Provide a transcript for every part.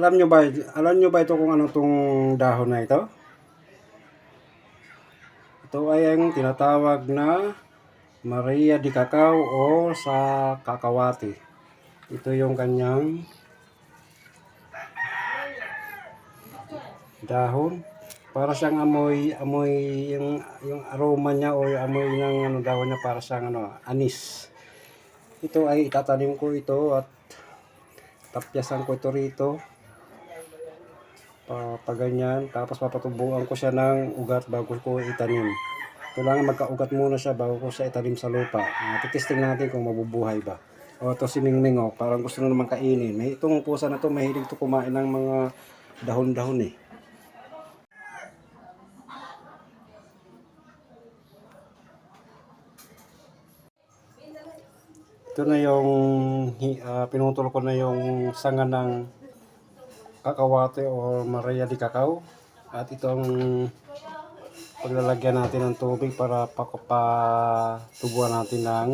Alam nyo ba, alam nyo ba ito kung ano tong dahon na ito? Ito ay ang tinatawag na Maria di Cacao o sa kakawati. Ito yung kanyang dahon. Para siyang amoy, amoy yung, yung aroma niya o yung amoy ng ano dahon niya para siyang ano, anis. Ito ay itatanim ko ito at tapyasan ko ito rito pa, pa ganyan tapos papatubuan ko siya ng ugat bago ko itanim. Kailangan magkaugat muna siya bago ko siya itanim sa lupa. Uh, titesting natin kung mabubuhay ba. O ito si Mingming oh, parang gusto na naman kainin. May itong pusa na to mahilig to kumain ng mga dahon-dahon eh. Ito na yung ah, pinutol ko na yung sanga ng kakawate o Maria di Cacao. At itong paglalagyan natin ng tubig para pakapatubuan natin ng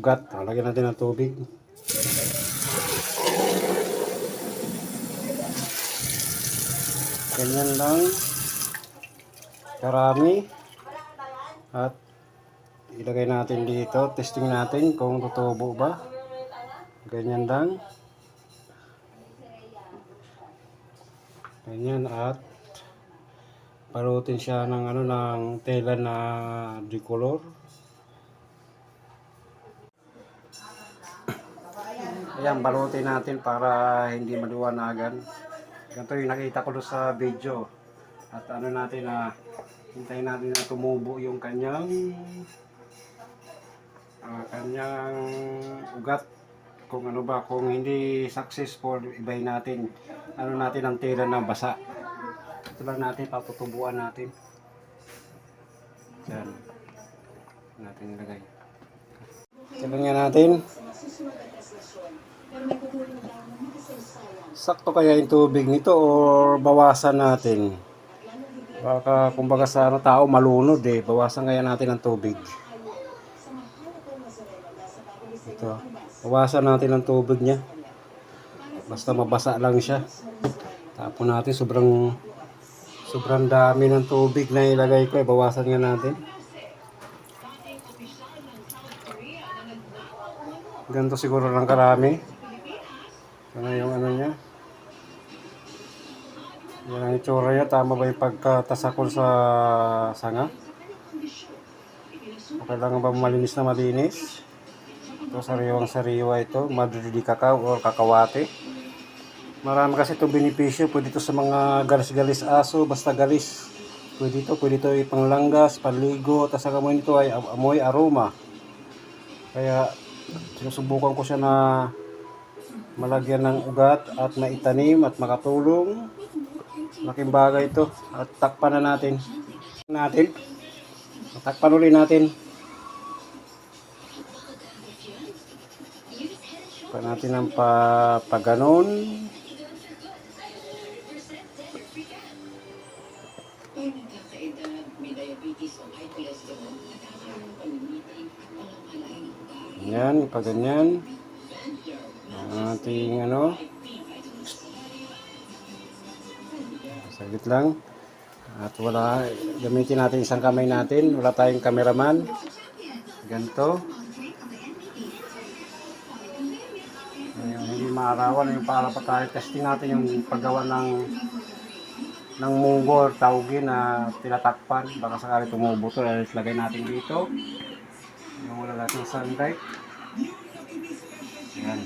ugat. Lagyan natin ng tubig. Ganyan lang. Karami. At ilagay natin dito. Testing natin kung tutubo ba. Ganyan lang ganyan at parutin siya ng ano ng tela na tricolor. Ayan balutin natin para hindi maliwanagan. Ganito yung nakita ko sa video. At ano natin na hintayin natin na tumubo yung kanyang ah, kanyang ugat kung ano ba kung hindi successful ibahin natin. Ano natin ang tela na basa? Ito lang natin paputubuan natin. Yan. Natin ilagay Sabi nga natin? Sakto kaya yung tubig nito or bawasan natin? Baka kumbaga sa ano, tao malunod eh. Bawasan kaya natin ang tubig. Ito bawasan natin ang tubig niya. Basta mabasa lang siya. Tapon natin sobrang sobrang dami ng tubig na ilagay ko. Bawasan nga natin. Ganito siguro lang karami. Ito yung ano niya. Yan ang itsura niya. Tama ba yung pagkatasakol sa sanga? Kailangan ba malinis na malinis ito sariwang sariwa ito. Madrid di cacao or kakawate marami kasi itong benepisyo. Pwede ito sa mga galis-galis aso basta galis. Pwede ito pwede ito ipanglanggas panligo tapos ang amoy nito ay amoy aroma. Kaya sinusubukan ko siya na malagyan ng ugat at maitanim at makatulong. Laking bagay ito. At takpan na natin. Natin. Takpan ulit natin pa natin ng pa, pa ganon yan pa ganyan ang ating ano. Saglit lang. At wala gamitin natin isang kamay natin. Wala tayong cameraman. Ganito maarawan yung para pa tayo testing natin yung paggawa ng ng munggo or tawgi na tinatakpan. Baka sakali tumubo to eh, lagay natin dito. Yung wala natin sunlight. Yan